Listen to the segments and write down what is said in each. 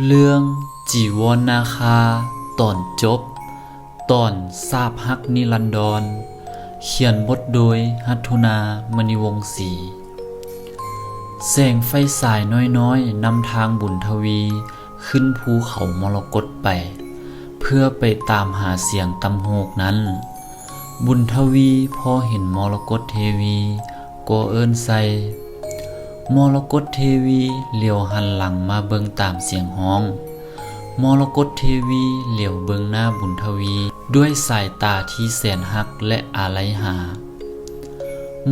เรื่องจีวรนาคาตอนจบ ตอนทราบฮักนิรันดร เขียนบทโดยฮัทุนามณีวงศรีแสงไฟสายน้อยๆนำทางบุญทวี ขึ้นภูเขามรกตไป เพื่อไปตามหาเสียงตำโหกนั้น บุญทวีพอเห็นมรกตเทวี ก็เอิ้นใส มรกตเทวีเหลียวหันหลังมาเบิงตามเสียงห้อง มรกตเทวีเหลียวเบิงหน้าบุญทวี ด้วยสายตาที่แสนหักและอาลัยหา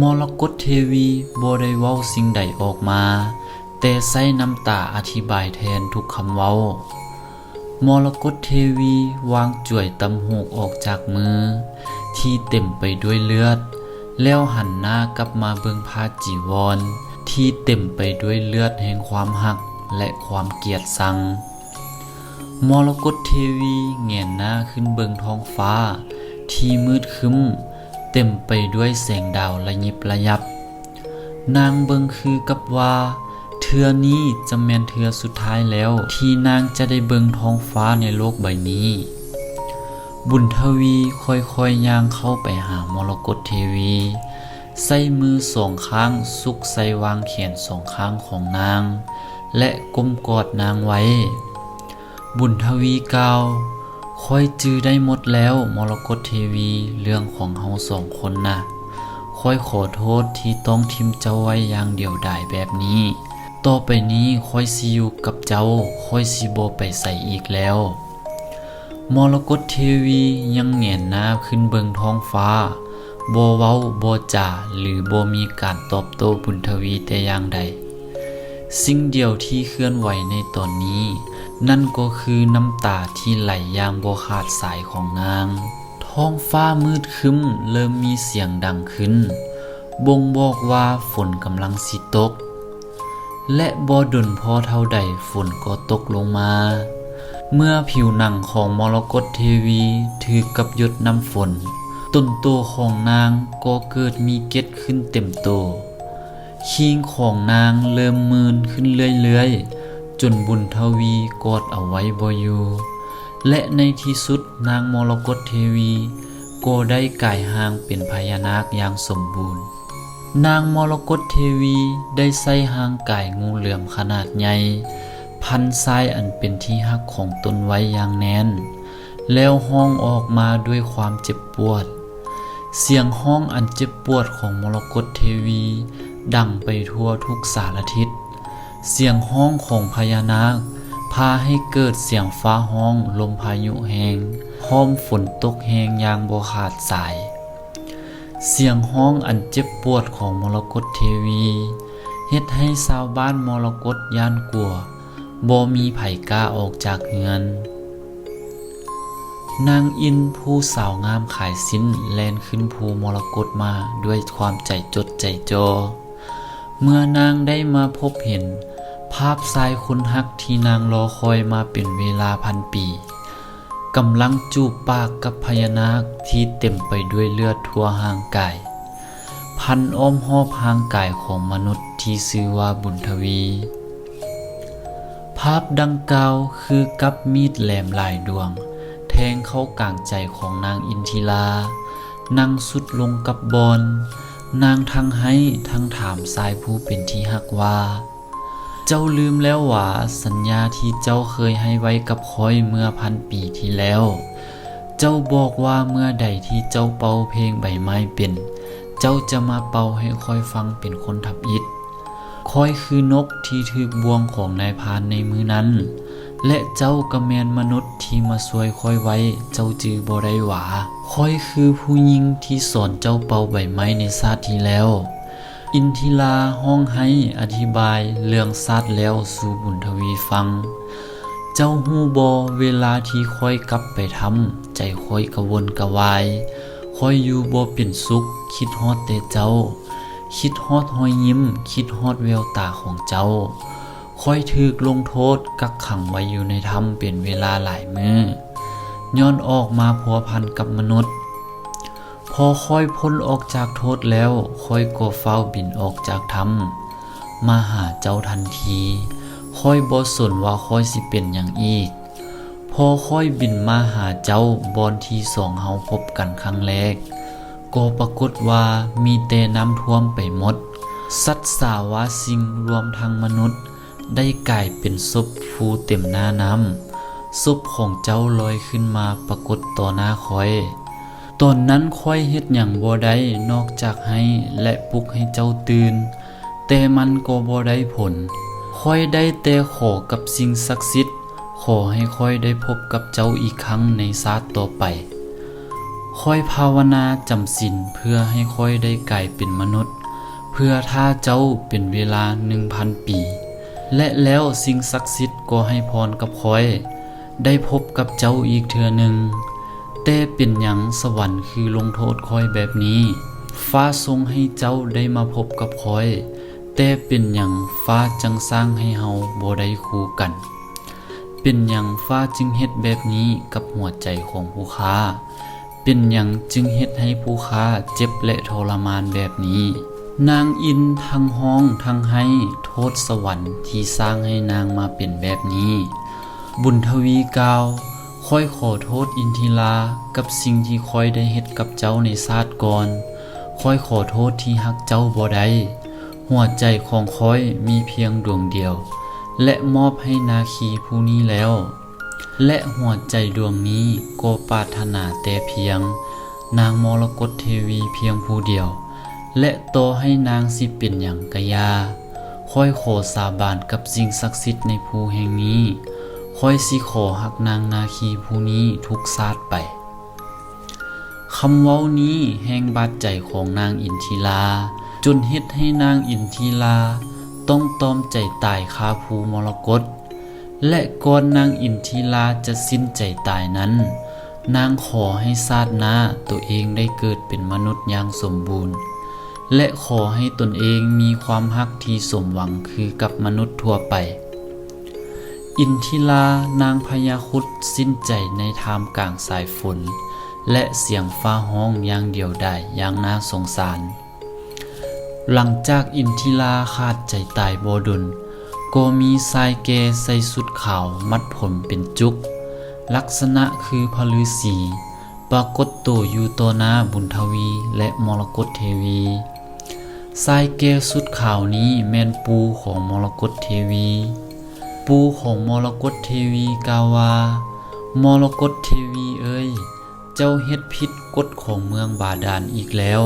มรกตเทวีบ่ได้เว้าสิ่งใดออกมา แต่ใส่น้ำตาอธิบายแทนทุกคำเว้ามรกตเทวีวางจ่วยตำหูกออกจากมือ ที่เต็มไปด้วยเลือด แล้วหันหน้ากลับมาเบิงผ้าจีวร ที่เต็มไปด้วยเลือดแห่งความหักและความเกลียดชัง มรกตเทวีเงยหน้าขึ้นเบิงท้องฟ้า ที่มืดคึ้ม เต็มไปด้วยแสงดาวระยิบระยับ นางเบิงคือกับว่าเทือนี้จะแมนเทือสุดท้ายแล้ว ที่นางจะได้เบิงท้องฟ้าในโลกใบนี้ บุญทวีค่อยๆย่างเข้าไปหามรกตเทวี ใส่มือสองข้างซุกใส่วางแขนสองข้างของนาง และก้มกอดนางไว้ บุญทวีกล่าวค่อยจื้อได้หมดแล้วมรกตเทวีเรื่องของเฮาสองคนนะค่อยขอโทษที่ต้องทิมเจ้าไว้อย่างเดียวดายแบบนี้ ต่อไปนี้ค่อยสิอยู่กับเจ้าค่อยสิบ่ไปใส่อีกแล้วมรกตเทวียังเหงียหน้าขึ้นเบิงท้องฟ้า บเว้าบจ่าหรือบมีการตอบโต้บุญทวีแต่อย่างใด สิ่งเดียวที่เคลื่อนไหวในตอนนี้ นั่นก็คือน้ำตาที่ไหลยางบ่ขาดสายของนาง ท้องฟ้ามืดคึ้มเริ่มมีเสียงดังขึ้น บ่งบอกว่าฝนกำลังสิตก และบ่ดนพอเท่าใดฝนก็ตกลงมา เมื่อผิวหนังของมรกตเทวีถือกับหยดน้ำฝน ต้นโตของนางก็เกิดมีเก็ดขึ้นเต็มโตคิงของนางเริ่มมืนขึ้นเรื่อยๆ จนบุญทวีกอดเอาไว้บอยู่และในที่สุดนางมรกตเทวีก็ได้กายหางเป็นพญานาคอย่างสมบูรณ์ นางมรกตเทวีได้ใส่หางกายงูเหลือมขนาดใหญ่พันทรายอันเป็นที่หักของตนไว้อย่างแน่น แล้วห้องออกมาด้วยความเจ็บปวด เสียงห้องอันเจ็บปวดของมรกตเทวี ดังไปทั่วทุกสารทิศ เสียงห้องของพญานาค พาให้เกิดเสียงฟ้าห้องลมพายุแหงห้อมฝนตกแหงยางบขาดสาย เสียงห้องอันเจ็บปวดของมรกตเทวีเฮ็ดให้ชาวบ้านมรกตย่านกลัวบ่มีไผกล้าออกจากเฮือน นางอินผู้สาวงามขายสิ้นแลนขึ้นภูมรกตมาด้วยความใจจดใจจอ เมื่อนางได้มาพบเห็น ภาพชายคนฮักที่นางรอคอยมาเป็นเวลาพันปีกำลังจูบปากกับพญานาคที่เต็มไปด้วยเลือดทั่วห่างกายพันอ้อมหอบห่างกายของมนุษย์ที่ชื่อว่าบุญทวี ภาพดังกล่าวคือกับมีดแหลมหลายดวง งเข้ากลางใจของนางอินทิลา นางสุดลงกับบอลนางทั้งให้ทั้งถามสายผู้เป็นที่หักว่า เจ้าลืมแล้วหว่าสัญญาที่เจ้าเคยให้ไว้กับคอยเมื่อพันปีที่แล้ว เจ้าบอกว่าเมื่อใดที่เจ้าเป่าเพลงใบไม้เป็น เจ้าจะมาเป่าให้คอยฟังเป็นคนทับอิฐคอยคือนกที่ถือบวงของนายพานในมือนั้น และเจ้าก็แมนมนุษย์ที่มาช่วยคอยไว้ เจ้าจือบ่ได้หวาคอยคือผู้หญิงที่สอนเจ้าเป่าใบไม้ในชาติที่แล้ว อินทิลาห้องให้อธิบายเรื่องสัตว์แล้วสู่บุญทวีฟัง เจ้าฮูบอเวลาที่ค่อยกลับไปทำใจค่อยกระวนกระวายค่อยอยู่บ่เป็นสุข คิดฮอดแต่เจ้า คิดฮอดหอยยิ้ม คิดฮอดแววตาของเจ้า คอยถูกลงโทษกักขังไว้อยู่ในถ้ำเป็นเวลาหลายมือ้อย้อนออกมาพัวพันกับมนุษย์ พอค่อยพ้นออกจากโทษแล้วค่อยก็เฝ้าบินออกจากถ้ำมาหาเจ้าทันทีค่อยบ่สนว่าค่อยสิเป็นหยังอีก พอค่อยบินมาหาเจ้าบอนที่สองเฮาพบกันครั้งแรกก็ปรากฏว่ามีแต่น้ำท่วมไปหมด สัตว์สาวาสิงรวมทั้งมนุษย์ ได้กลายเป็นศพฟูเต็มหน้าน้ำศพของเจ้าลอยขึ้นมาปรากฏต่อหน้าคอยตอนนั้นคอยเฮ็ดหยังบ่ได้นอกจากให้และปลุกให้เจ้าตื่น แต่มันก็บ่ได้ผลคอยได้แต่ขอกับสิ่งศักดิ์สิทธิ์ขอให้คอยได้พบกับเจ้าอีกครั้งในชาติต่อไปคอยภาวนาจำศีลเพื่อให้คอยได้กลายเป็นมนุษย์ เพื่อถ้าเจ้าเป็นเวลาหนึ่งพันปี และแล้วสิ่งศักดิ์สิทธิ์ก็ให้พรกับคอย ได้พบกับเจ้าอีกเทือหนึ่งแต่เป็นหยังสวรรค์คือลงโทษคอยแบบนี้ ฟ้าทรงให้เจ้าได้มาพบกับคอย แต่เป็นหยังฟ้าจังสร้างให้เฮาบ่ได้คู่กัน เป็นหยังฟ้าจึงเฮ็ดแบบนี้กับหัวใจของผู้ค้า เป็นหยังจึงเฮ็ดให้ผู้ค้าเจ็บและทรมานแบบนี้ นางอินทั้งห้องทั้งให้โทษสวรรค์ที่สร้างให้นางมาเป็นแบบนี้ บุญทวีกาวค่อยขอโทษอินทิลากับสิ่งที่ค่อยได้เฮ็ดกับเจ้าในชาติก่อนค่อยขอโทษที่หักเจ้าบ่ได้หัวใจของค่อยมีเพียงดวงเดียว และมอบให้นาคีผู้นี้แล้ว และหัวใจดวงนี้ก็ปรารถนาแต่เพียง นางมรกตเทวีเพียงผู้เดียว และต่อให้นางสิเป็นอย่างกะยา ค่อยขอสาบานกับสิ่งศักดิ์สิทธิ์ในภูแห่งนี้ ค่อยสิขอหักนางนาคีผู้นี้ทุกชาติไป คำเว้านี้แห่งบาดใจของนางอินทิลา จนเฮ็ดให้นางอินทิลา ต้องตอมใจตายคาภูมรกต และก่อนนางอินทิลาจะสิ้นใจตายนั้นนางขอให้ชาติหน้าตัวเองได้เกิดเป็นมนุษย์อย่างสมบูรณ์ และขอให้ตนเองมีความฮักที่สมหวังคือกับมนุษย์ทั่วไป อินทิลานางพญาครุดสิ้นใจในทามกลางสายฝน และเสียงฟ้าห้องอย่างเดียวดายอย่างน่าสงสาร หลังจากอินทิลาขาดใจตายโบดุลก็มีชายแกใส่สุดขาวมัดผมเป็นจุก ลักษณะคือพฤษีปรากฏตัวอยู่ต่อหน้าบุญทวีและมรกตเทวี ชายแก่สุดข่าวนี้แมนปูของมรกตเทวี ปูของมรกตเทวีกาวามรกตเทวีเอ้ย เจ้าเฮ็ดผิดกฎของเมืองบาดาลอีกแล้ว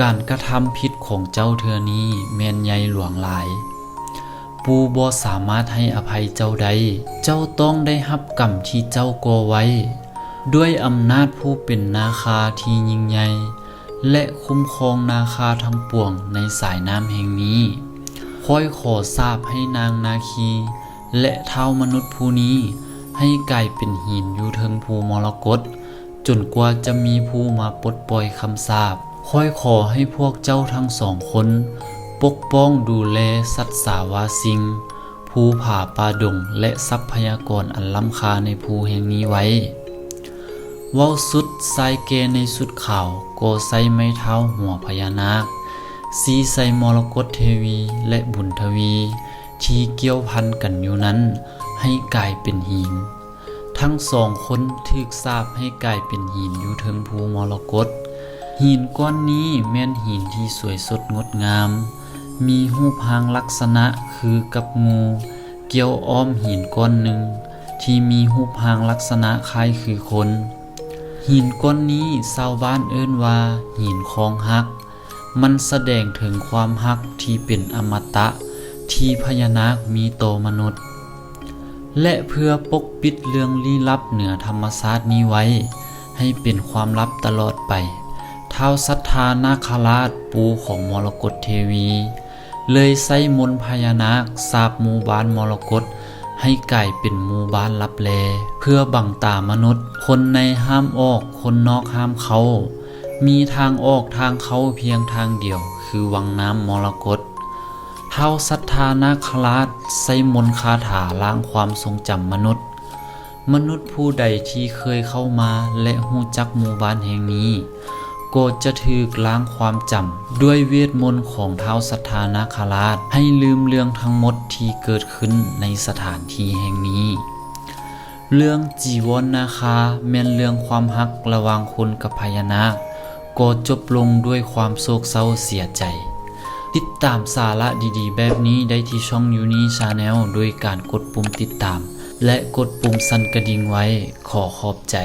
การกระทำผิดของเจ้าเทือนี้แมนใหญ่หลวงหลาย ปูบ่สามารถให้อภัยเจ้าได้เจ้าต้องได้รับกรรมที่เจ้าก่อไว้ ด้วยอำนาจผู้เป็นนาคาที่ยิ่งใหญ่ และคุ้มครองนาคาทั้งปวงในสายน้ำแห่งนี้ค่อยขอทราบให้นางนาคี และเท้ามนุษย์ผู้นี้ ให้กลายเป็นหินอยู่เทิงภูมรกตจนกว่าจะมีผู้มาปลดปล่อยคำสาปค่อยขอให้พวกเจ้าทั้งสองคน ปกป้องดูแลสัตสาวาสิง ภูผาป่าดงและทรัพยากรอันล้ำค่าในภูแห่งนี้ไว้ ว้าสุดสายเกในสุดข่าวโกใส่ไม้เท้าหัวพญานาคสีใส่มรกตเทวีและบุญทวี ที่เกี่ยวพันกันอยู่นั้น ให้กลายเป็นหิน ทั้งสองคนถูกสาปให้กลายเป็นหินอยู่เทิงภูมรกตหินก้อนนี้แม่นหินที่สวยสดงดงาม มีรูปพางลักษณะคือกับงู เกี่ยวอ้อมหินก้อนหนึ่ง ที่มีรูปพางลักษณะคล้ายคือคน หินก้อนนี้ชาวบ้านเอิ้นว่า หินคองฮัก มันแสดงถึงความฮักที่เป็นอมตะ ที่พญานาคมีโตมนุษย์ และเพื่อปกปิดเรื่องลี้ลับเหนือธรรมชาตินี้ไว้ ให้เป็นความลับตลอดไป เท้าสัทธานาคราชปูของมรกตเทวี เลยใส่มนพญานาคสาบหมู่บ้านมรกต ให้กลายเป็นหมู่บ้านลับแล เพื่อบังตามนุษย์ คนในห้ามออก คนนอกห้ามเขา มีทางออกทางเขาเพียงทางเดียว คือวังน้ำมรกตเท้าสัทธานาคราชใส่มนคาถาล้างความทรงจำมนุษย์ มนุษย์ผู้ใดที่เคยเข้ามาและหูจักหมู่บ้านแห่งนี้ โกจะถูกล้างความจำด้วยเวทมนต์ของเท้าสัทธานาคราช ให้ลืมเรื่องทั้งหมดที่เกิดขึ้นในสถานที่แห่งนี้ เรื่องจีวรนนาคาแม่นเรื่องความฮักระวางคนกับพญานาคก็จบลงด้วยความโศกเศร้าเสียใจติดตามสาระดีๆ แบบนี้ได้ที่ช่องยูนีชาแนลโดยการกดปุ่มติดตาม และกดปุ่มสั่นกระดิ่งไว้ขอขอบใจ